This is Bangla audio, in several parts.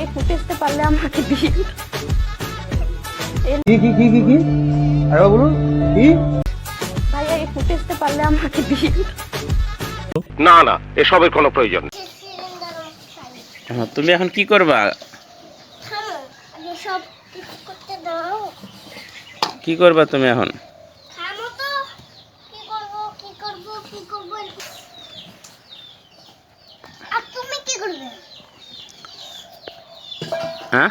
এই ফুটেজটা পারলে আমাকে দিন। কি কি কি কি কি? আরে বলুন কি? ভাইয়া এই ফুটেজটা পারলে আমাকে দিন। না না এসবের কোনো প্রয়োজন নেই। হ্যাঁ, তুমি এখন কি করবা? দাও। কি করবা তুমি এখন থামো তো কি করব কি করব কি করব আর তুমি কি করবে হ্যাঁ?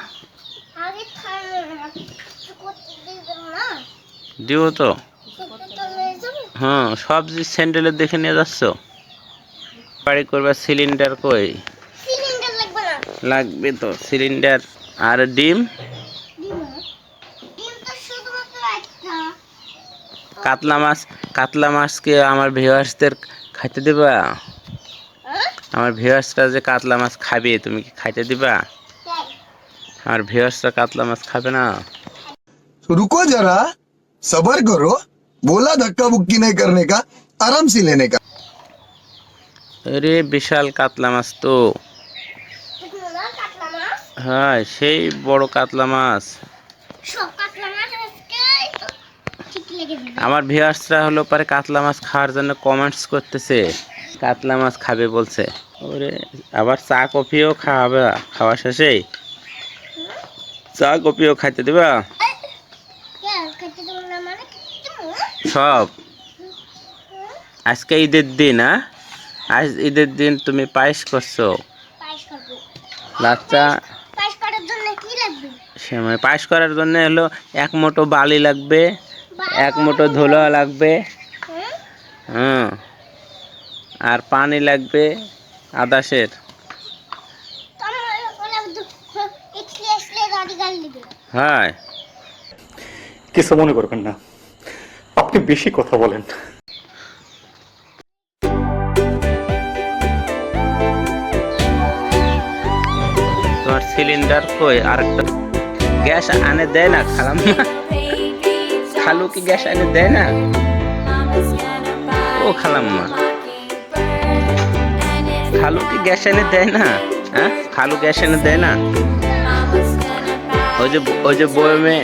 দিবে তো। হ্যাঁ সবজি স্যান্ডেলের দেখে নিয়ে যাচ্ছ? বাড়ি করবা সিলিন্ডার কই? লাগবে তো সিলিন্ডার আর ডিম? কাতলা মাছ কাতলা মাছকে আমার ভিউয়ার্সদের খাইতে দিবা? হ্যাঁ? আমার ভিউয়ার্সরা যে কাতলা মাছ খাবে তুমি কি খাইতে দিবা? আর ভিউয়ার্সরা কাতলা মাছ খাবে না। রুকো যারা সবর করো বলা ধাক্কা বুক্কি নেই করনে কা আরাম সে লেনে কা। আরে বিশাল কাতলা মাছ তো। হ্যাঁ সেই বড় কাতলা মাছ। আমার ভিউয়ার্সরা হলো পরে কাতলা মাছ খাওয়ার জন্য কমেন্টস করতেছে। কাতলা মাছ খাবে বলছে। ওরে আবার চা কফিও খাওয়াবে খাওয়া শেষেই। চা কফিও খাইতে দিবা? খেতে দেবো মানে সব? আজকে ঈদের দিন হ্যাঁ আজ ঈদের দিন তুমি পায়েস করছ। বাচ্চা লাগবে? সময় পায়েস করার জন্য হলো এক মোটো বালি লাগবে এক মুঠো ধুলো লাগবে হুম। আর পানি লাগবে আদাসের হয় কিছু মনে করবেন না। আপনি বেশি কথা বলেন। তোমার সিলিন্ডার কই? আরেকটা গ্যাস আনে দেয় না খালাম খালু কি গ্যাস আনে দেয় না? ও খালাম্মা খালু কি গ্যাস এনে দেয় না? হ্যাঁ? খালু গ্যাস এনে দেয় না? ওই যে ওই যে বয়মে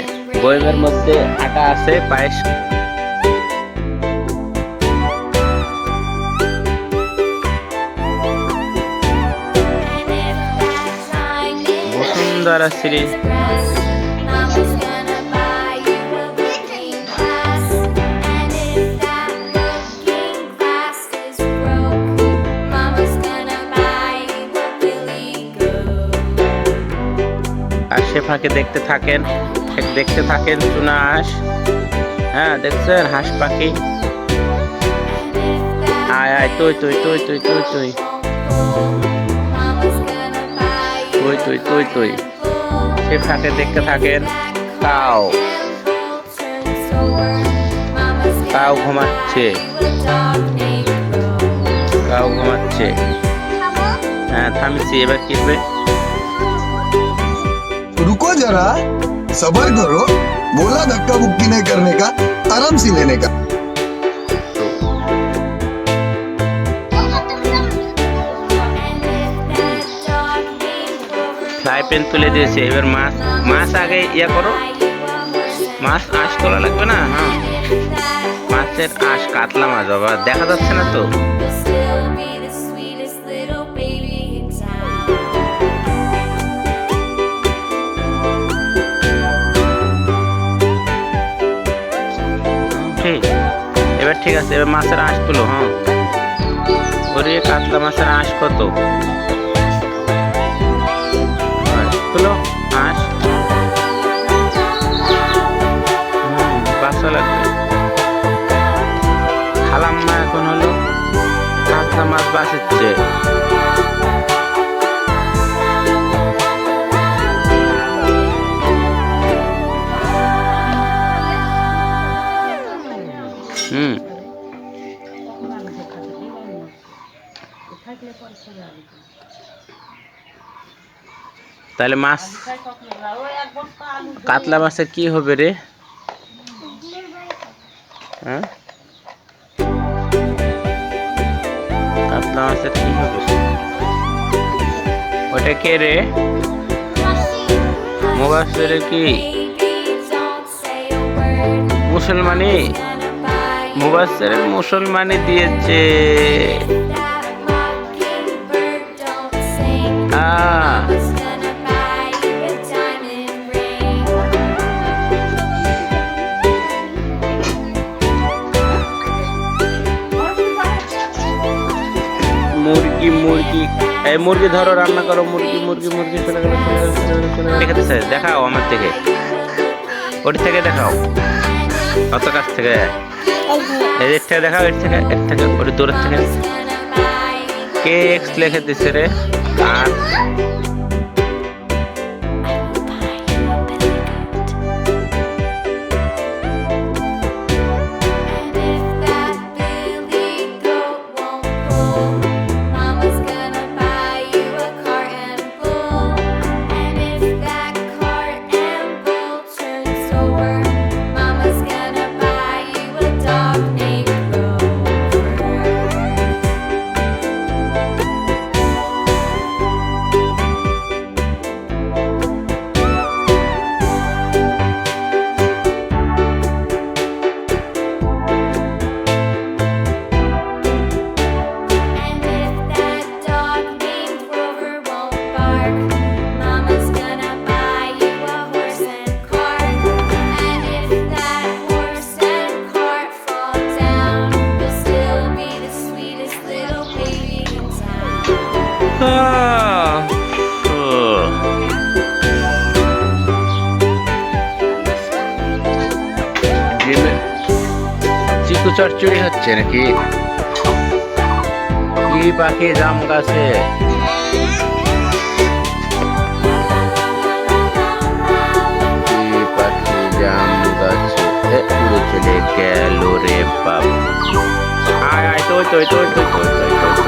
বয়মের মধ্যে আটা আছে পায়েস। বসুন্ধরা শ্রী ফাঁকে দেখতে থাকেন। দেখতে থাকেন চুনা হাঁস হ্যাঁ দেখছেন? হাঁস পাখি। আয় আয়, তুই তুই তুই তুই তুই তুই। তুই তুই তুই তুই। সে ফাঁকে দেখতে থাকেন। তাও। তাও ঘুমাচ্ছে। তাও ঘুমাচ্ছে। হ্যাঁ থামিছি। এবার কিনবে जरा सबर करो बोला धक्का बुक्की नहीं करने का आराम से लेने का ও খতম দাম And if that dog named Rover fry pan তুলে দিয়েছে এবার মাছ মাছ আগে ইয়ে করো buy you a horse and মাছ আঁশ তোলা লাগবে না হ্যাঁ মাছের আঁশ কাতলা মাছ বাবা দেখা যাচ্ছে না তো ঠিক আছে, এবার মাছের আঁশ তুলো হ্যাঁ? ওরে কাতলা মাছের আঁশ কত? তুলো, আঁশ। খালাম্মা এখন হলো মাছ বাঁচাচ্ছে হুম তাহলে মাছ কাতলা মাছের কি হবে রে? হ্যাঁ? কাতলা মাছের কি হবে? ওটা কে রে? মুবাসের কি. মুসলমানি? মুবাসের মুসলমানি দিয়েছে। মুরগি মুরগি। এই মুরগি ধরো রান্না করো মুরগি মুরগি মুরগি চলে গেল গেল দেখাতেছে দেখাও আমার থেকে ওটি থেকে দেখাও। অত কাছ থেকে। এর থেকে দেখাও এর থেকে এর থেকে ওটি দূরের থেকে। কে এক্স লিখে দিছে রে আর চচ্চড়ি হচ্ছে নাকি কি পাখি জাম গাছে পাখি জাম গাছে উড়ে চলে গেল রে বাপ আয় আয় তো তো তো তো তো তো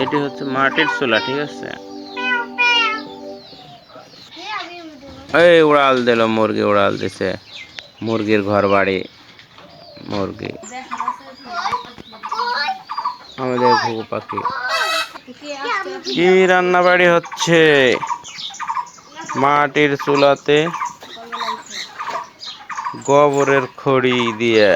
এটি হচ্ছে মাটির চুলা ঠিক আছে এই উড়াল দিল, মুরগি উড়াল দিছে। মুরগির ঘর বাড়ি মুরগি। আমাদের ঘুঘু পাখি। কি রান্না বাড়ি হচ্ছে? মাটির চুলাতে গোবরের খড়ি দিয়ে।